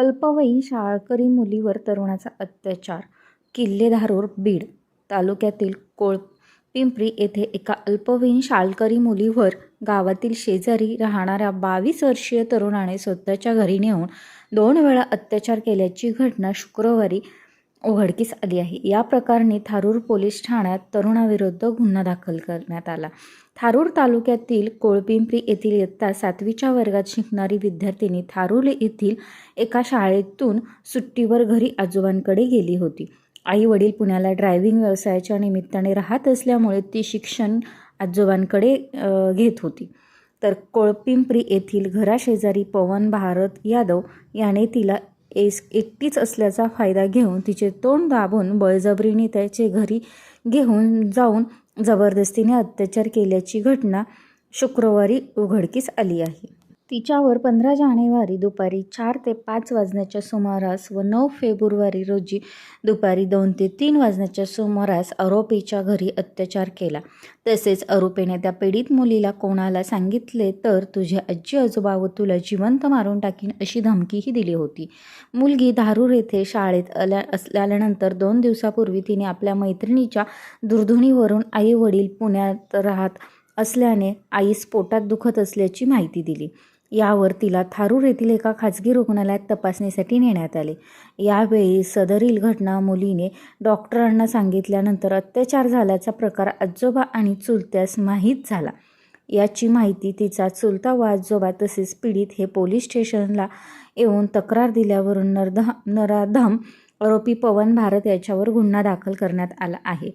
अल्पवयीन शाळकरी मुलीवर तरुणाचा अत्याचार किल्लेधारूर बीड तालुक्यातील कोळपिंपरी येथे एका अल्पवयीन शाळकरी मुलीवर गावातील शेजारी राहणाऱ्या बावीस वर्षीय तरुणाने स्वतःच्या घरी नेऊन दोन वेळा अत्याचार केल्याची घटना शुक्रवारी उघडकीस आली आहे. या प्रकरणी थारूर पोलीस ठाण्यात तरुणाविरुद्ध गुन्हा दाखल करण्यात आला. थारूर तालुक्यातील कोळपिंपरी येथील इयत्ता सातवीच्या वर्गात शिकणारी विद्यार्थिनी थारूर येथील एका शाळेतून सुट्टीवर घरी आजोबांकडे गेली होती. आई वडील पुण्याला ड्रायव्हिंग व्यवसायाच्या निमित्ताने राहत असल्यामुळे ती शिक्षण आजोबांकडे घेत होती. तर कोळपिंपरी येथील घराशेजारी पवन भारत यादव याने तिला एस एकटीच असल्याचा फायदा घेऊन तिचे तोंड दाबून बळजबरीने त्याचे घरी घेऊन जाऊन जबरदस्तीने अत्याचार केल्याची घटना शुक्रवारी उघडकीस आली आहे. तिच्यावर पंधरा जानेवारी दुपारी चार ते पाच वाजण्याच्या सुमारास व नऊ फेब्रुवारी रोजी दुपारी दोन ते तीन वाजण्याच्या सुमारास आरोपीच्या घरी अत्याचार केला. तसेच आरोपीने त्या पीडित मुलीला कोणाला सांगितले तर तुझे आजी आजोबा व तुला जिवंत मारून टाकीन अशी धमकीही दिली होती. मुलगी धारूर येथे शाळेत आल्या असल्यानंतर दोन दिवसापूर्वी तिने आपल्या मैत्रिणीच्या दुर्धुणीवरून आई वडील पुण्यात राहत असल्याने आईस पोटात दुखत असल्याची माहिती दिली. यावर तिला थारूर येथील एका खाजगी रुग्णालयात तपासणीसाठी नेण्यात आले. यावेळी सदरील घटना मुलीने डॉक्टरांना सांगितल्यानंतर अत्याचार झाल्याचा प्रकार आजोबा आणि चुलत्यास माहीत झाला. याची माहिती तिचा चुलता व आजोबा तसेच पीडित हे पोलीस स्टेशनला येऊन तक्रार दिल्यावरून नरधा नराधम आरोपी पवन भारत याच्यावर गुन्हा दाखल करण्यात आला आहे.